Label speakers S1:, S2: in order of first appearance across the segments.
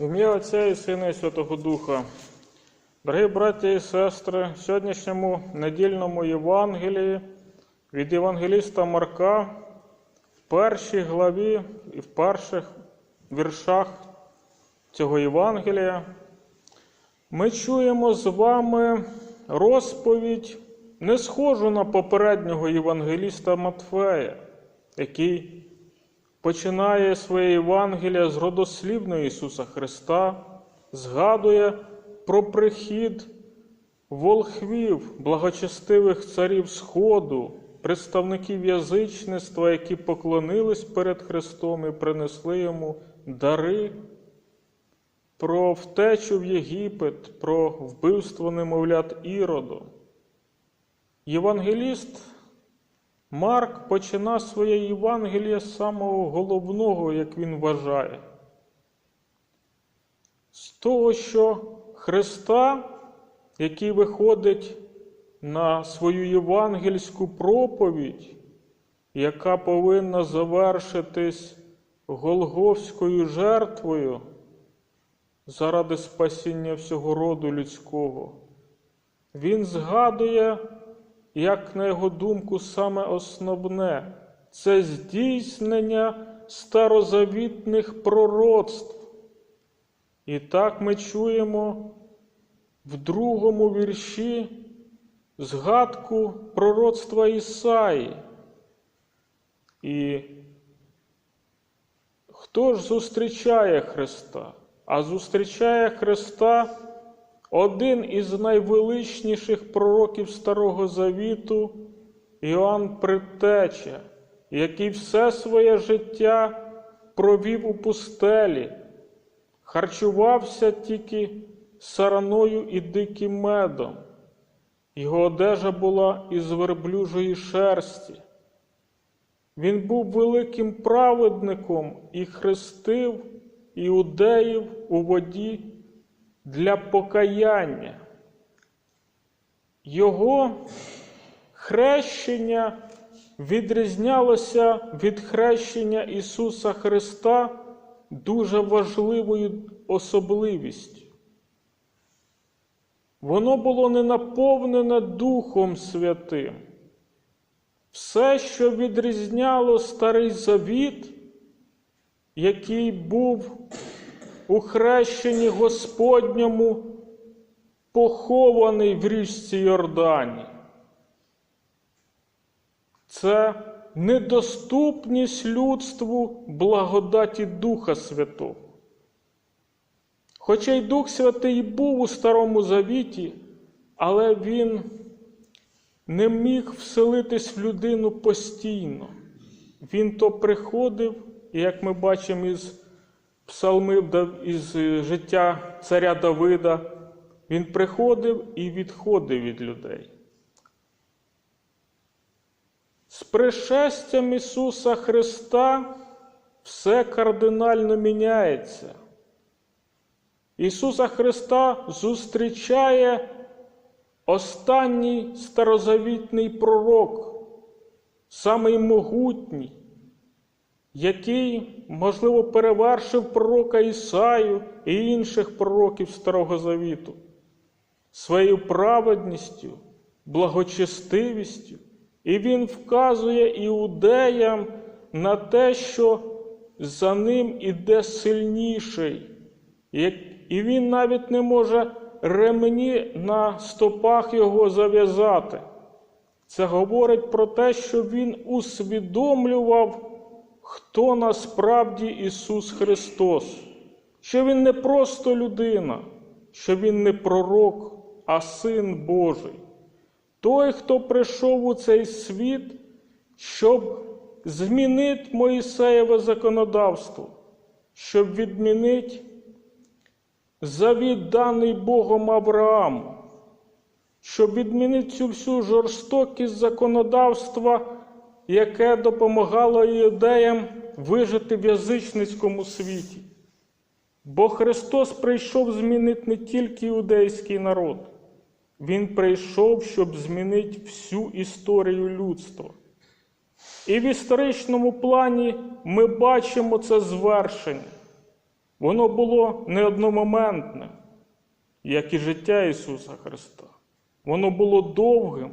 S1: В ім'я Отця і Сина і Святого Духа. Дорогі браті і сестри, в сьогоднішньому недільному Євангелії від Євангеліста Марка в першій главі і в перших віршах цього Євангелія ми чуємо з вами розповідь, не схожу на попереднього Євангеліста Матфея, який починає своє Євангелія з родослівної Ісуса Христа, згадує про прихід волхвів, благочестивих царів Сходу, представників язичництва, які поклонились перед Христом і принесли йому дари, про втечу в Єгипет, про вбивство немовлят Іроду. Євангеліст Марк почина своє Євангеліє з самого головного, як він вважає. З того, що Христа, який виходить на свою євангельську проповідь, яка повинна завершитись Голговською жертвою заради спасіння всього роду людського, він згадує як на його думку, саме основне це здійснення старозавітних пророцтв. І так ми чуємо в другому вірші згадку пророцтва Ісаї. І хто ж зустрічає Христа? А зустрічає Христа один із найвеличніших пророків Старого Завіту Іоанн Предтеча, який все своє життя провів у пустелі, харчувався тільки сараною і диким медом. Його одежа була із верблюжої шерсті. Він був великим праведником і хрестив іудеїв у воді для покаяння. Його хрещення відрізнялося від хрещення Ісуса Христа дуже важливою особливістю. Воно було не наповнене Духом Святим. Все, що відрізняло Старий Завіт, який був у хрещенні Господньому похований в річці Йордані. Це недоступність людству благодаті Духа Святого. Хоча й Дух Святий був у Старому Завіті, але він не міг вселитись в людину постійно. Він то приходив, і як ми бачимо із псалми із життя царя Давида, він приходив і відходив від людей. З пришестям Ісуса Христа все кардинально міняється. Ісуса Христа зустрічає останній старозавітний пророк, самий могутній, який, можливо, перевершив пророка Ісаю і інших пророків Старого Завіту, своєю праведністю, благочестивістю, і Він вказує іудеям на те, що за ним іде сильніший, і він навіть не може ремені на стопах його зав'язати. Це говорить про те, що він усвідомлював хто насправді Ісус Христос, що Він не просто людина, що Він не пророк, а Син Божий. Той, хто прийшов у цей світ, щоб змінити Моїсеєве законодавство, щоб відмінити завіт даний Богом Аврааму, щоб відмінити цю всю жорстокість законодавства яке допомагало іудеям вижити в язичницькому світі. Бо Христос прийшов змінити не тільки іудейський народ, Він прийшов, щоб змінити всю історію людства. І в історичному плані ми бачимо це звершення. Воно було не одномоментне, як і життя Ісуса Христа. Воно було довгим,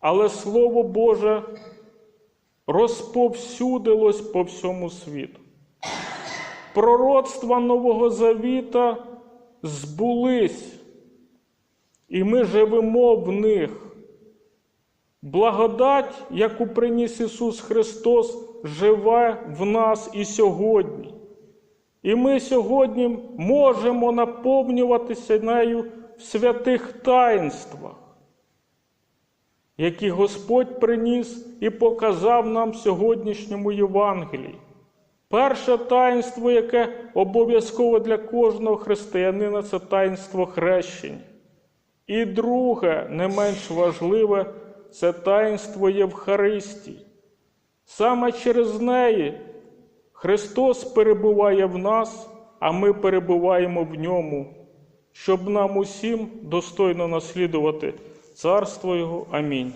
S1: але Слово Боже розповсюдилось по всьому світу. Пророцтва Нового Завіта збулись, і ми живемо в них. Благодать, яку приніс Ісус Христос, живе в нас і сьогодні. І ми сьогодні можемо наповнюватися нею в святих таїнствах, які Господь приніс і показав нам в сьогоднішньому Євангелії. Перше таїнство, яке обов'язково для кожного християнина, це таїнство хрещення. І друге, не менш важливе, це таїнство Євхаристії. Саме через неї Христос перебуває в нас, а ми перебуваємо в ньому, щоб нам усім достойно наслідувати Царство Його. Амінь.